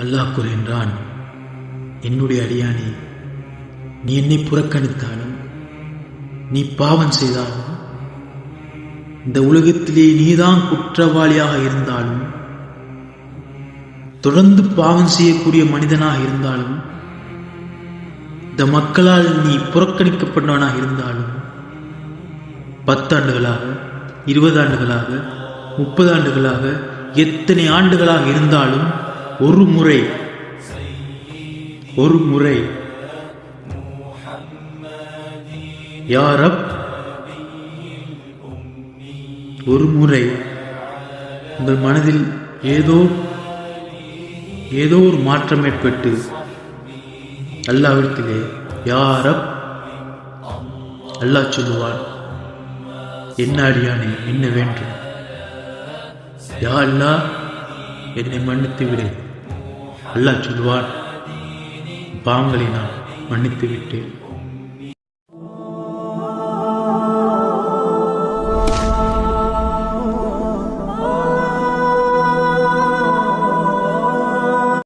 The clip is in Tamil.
அல்லாஹ் கூறுகின்றான் என்னுடைய அடியானே நீ என்னை புறக்கணித்தாலும் நீ பாவம் செய்தாலும் இந்த உலகத்திலே நீதான் குற்றவாளியாக இருந்தாலும் தொடர்ந்து பாவம் செய்யக்கூடிய மனிதனாக இருந்தாலும் இந்த மக்களால் நீ புறக்கணிக்கப்பட்டவனாக இருந்தாலும் பத்தாண்டுகளாக இருபது ஆண்டுகளாக முப்பது ஆண்டுகளாக எத்தனை ஆண்டுகளாக இருந்தாலும் ஒரு முறை ஒரு முறை யாரப்? ஒரு முறை உங்கள் மனதில் ஏதோ ஏதோ ஒரு மாற்றம் ஏற்பட்டு அல்லாவிடத்திலே யாரப்? அல்லாஹ் சொல்லுவான் என்ன அடியானே என்ன வேண்டும்? யா அல்லாஹ் என்னை மன்னித்து விடு அல்லாஹ் சொல்வான் பாவங்களை நான் மன்னித்து விட்டேன்